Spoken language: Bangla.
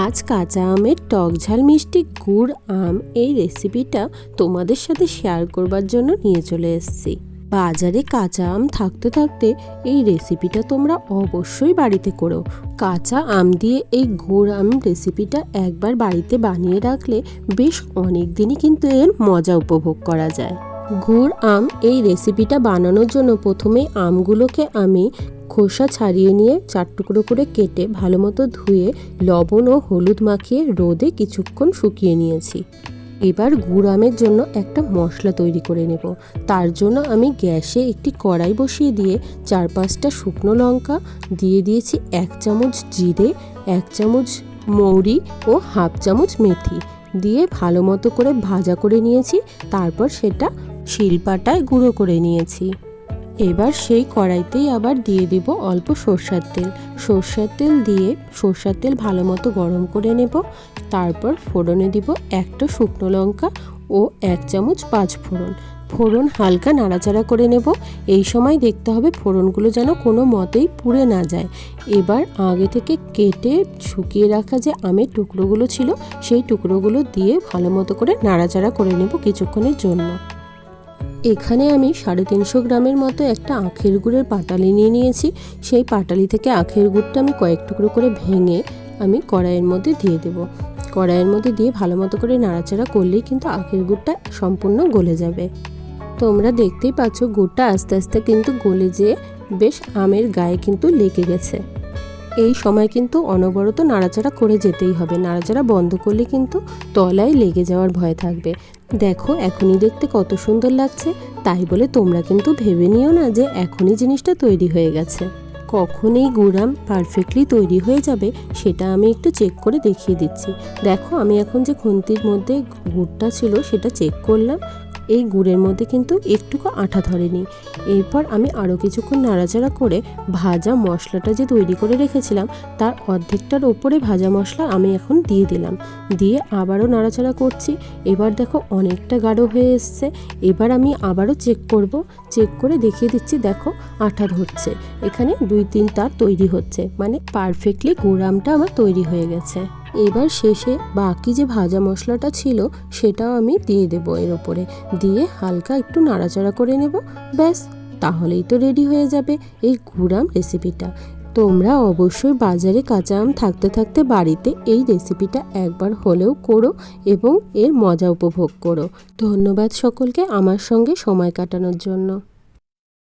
আজ কাঁচা আমের টক ঝাল মিষ্টি গুড়, আম এই রেসিপিটা তোমাদের সাথে শেয়ার করবার জন্য নিয়ে চলে এসেছি। বাজারে কাঁচা আম থাকতে থাকতে এই রেসিপিটা তোমরা অবশ্যই বাড়িতে করো। কাঁচা আম দিয়ে এই গুড়, আম রেসিপিটা একবার বাড়িতে বানিয়ে রাখলে বেশ অনেক দিনই কিন্তু এর মজা উপভোগ করা যায়। গুড়, আম এই রেসিপিটা বানানোর জন্য প্রথমে আমগুলোকে আমি খোসা ছাড়িয়ে নিয়ে চার টুকরো করে কেটে ভালো মতো ধুয়ে, লবণ ও হলুদ মাখিয়ে রোদে কিছুক্ষণ শুকিয়ে নিয়েছি। এবার গুড় আমের জন্য একটা মশলা তৈরি করে নেব। তার জন্য আমি গ্যাসে একটি কড়াই বসিয়ে দিয়ে চার পাঁচটা শুকনো লঙ্কা, দিয়ে দিয়েছি এক চামচ জিরে, এক চামচ মৌরি ও হাফ চামচ মেথি। দিয়ে ভালো মতো করে ভাজা করে নিয়েছি, তারপর সেটা শিলপাটায় গুঁড়ো করে নিয়েছি। এবার সেই কড়াইতেই আবার দিয়ে দেব অল্প সর্ষার তেল। সর্ষার তেল দিয়ে সর্ষার তেল ভালো মতো গরম করে নেব। তারপর ফোড়নে দিব একটা শুকনো লঙ্কা ও এক চামচ পাঁচ ফোড়ন। ফোড়ন হালকা নাড়াচাড়া করে নেব। এই সময় দেখতে হবে ফোড়নগুলো যেন কোনো মতেই পুড়ে না যায়। এবার আগে থেকে কেটে শুকিয়ে রাখা যে আমের টুকরোগুলো ছিল, সেই টুকরোগুলো দিয়ে ভালো মতো করে নাড়াচাড়া করে নেব কিছুক্ষণের জন্য। এখানে আমি সাড়ে তিনশো গ্রামের মতো একটা আখের গুড়ের পাটালি নিয়ে নিয়েছি। সেই পাটালি থেকে আখের গুড়টা আমি কয়েক টুকরো করে ভেঙে আমি কড়াইয়ের মধ্যে দিয়ে দেব। কড়াইয়ের মধ্যে দিয়ে ভালো মতো করে নাড়াচাড়া করলেই কিন্তু আখের গুড়টা সম্পূর্ণ গলে যাবে। তোমরা দেখতেই পাচ্ছ, গুড়টা আস্তে আস্তে কিন্তু গলে যেয়ে বেশ আমের গায়ে কিন্তু লেগে গেছে। এই সময় কিন্তু অনবরত নাড়াচাড়া করে যেতেই হবে। নাড়াচাড়া বন্ধ করলে কিন্তু তলায় লেগে যাওয়ার ভয় থাকবে। দেখো, এখনই দেখতে কত সুন্দর লাগছে। তাই বলে তোমরা কিন্তু ভেবে নিও না যে এখনই জিনিসটা তৈরি হয়ে গেছে। কখন এই গুড়াম পারফেক্টলি তৈরি হয়ে যাবে সেটা আমি একটু চেক করে দেখিয়ে দিচ্ছি। দেখো, আমি এখন যে খুন্তির মধ্যে গুড়টা ছিল সেটা চেক করলাম। এই গুড়ের মধ্যে কিন্তু একটুকু আঠা ধরেনি। এরপর আমি আরও কিছুক্ষণ নাড়াচাড়া করে ভাজা মশলাটা যে তৈরি করে রেখেছিলাম, তার অর্ধেকটার ওপরে ভাজা মশলা আমি এখন দিয়ে দিলাম। দিয়ে আবারও নাড়াচাড়া করছি। এবার দেখো অনেকটা গাঢ় হয়ে এসছে। এবার আমি আবারও চেক করব। চেক করে দেখিয়ে দিচ্ছি, দেখো আঠা ধরছে। এখানে দুই তিন তার তৈরি হচ্ছে। মানে পারফেক্টলি গুড়ামটা আমার তৈরি হয়ে গেছে। এবার শেষে বাকি যে ভাজা মশলাটা ছিল, সেটাও আমি দিয়ে দেবো এর ওপরে। দিয়ে হালকা একটু নাড়াচাড়া করে নেব। ব্যাস, তাহলেই তো রেডি হয়ে যাবে এই গুড়াম রেসিপিটা। তোমরা অবশ্যই বাজারে কাঁচা আম থাকতে থাকতে বাড়িতে এই রেসিপিটা একবার হলেও করো এবং এর মজা উপভোগ করো। ধন্যবাদ সকলকে আমার সঙ্গে সময় কাটানোর জন্য।